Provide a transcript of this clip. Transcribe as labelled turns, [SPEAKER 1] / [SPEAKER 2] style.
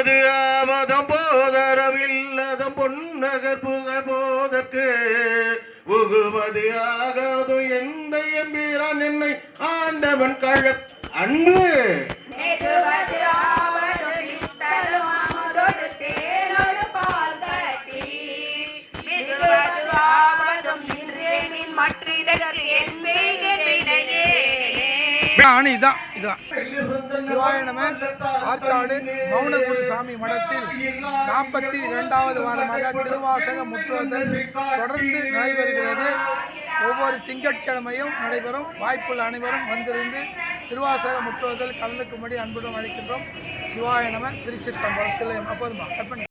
[SPEAKER 1] அது ஆமதம் போதரம் இல்லதம் பொன்னகர் புகழ் போதற்கு உகுமதியாகாது எந்த எம்பிரான் என்னை ஆண்டவன் கழ அன்பு!
[SPEAKER 2] மற்ற
[SPEAKER 3] ஆணி இதான். இதுதான் சிவாய ஆற்காடு மௌனகுரு சாமி மடத்தில் நாற்பத்தி இரண்டாவது வாரமாக திருவாசக முற்றுவதல் தொடர்ந்து நடைபெறுகிறது. ஒவ்வொரு திங்கட்கிழமையும் நடைபெறும். வாய்ப்புள்ள அனைவரும் வந்திருந்து திருவாசக முற்றுவதல் கலந்துக்கும்படி அன்புடன் அழைக்கின்றோம். சிவாயணம திருச்சிற்றம்பலம். தில்லையம் அப்போதுமா கற்பனை.